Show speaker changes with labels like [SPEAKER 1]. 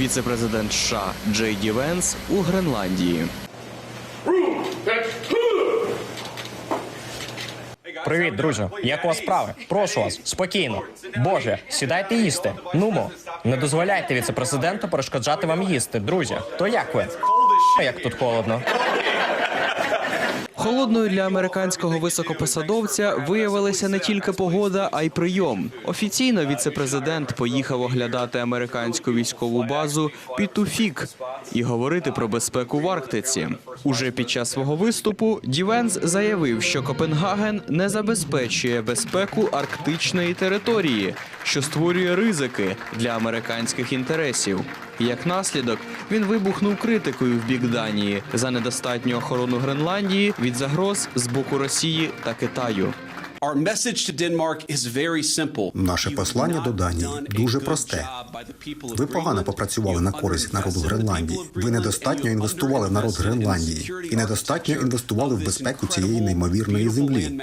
[SPEAKER 1] віце-президент США Джей Ді Венс у Гренландії.
[SPEAKER 2] Привіт, друзі. Як у вас справи? Прошу вас, спокійно. Боже, сідайте їсти. Нумо, не дозволяйте віце-президенту перешкоджати вам їсти, друзі. То як ви? Як тут холодно?
[SPEAKER 1] Холодною для американського високопосадовця виявилася не тільки погода, а й прийом. Офіційно віце-президент поїхав оглядати американську військову базу Пітуфік і говорити про безпеку в Арктиці. Уже під час свого виступу Дівенс заявив, що Копенгаген не забезпечує безпеку арктичної території, що створює ризики для американських інтересів. Як наслідок, він вибухнув критикою в бік Данії за недостатню охорону Гренландії від загроз з боку Росії та Китаю.
[SPEAKER 3] Наше послання до Данії дуже просте. Ви погано попрацювали на користь народу Гренландії. Ви недостатньо інвестували в народ Гренландії і недостатньо інвестували в безпеку цієї неймовірної землі.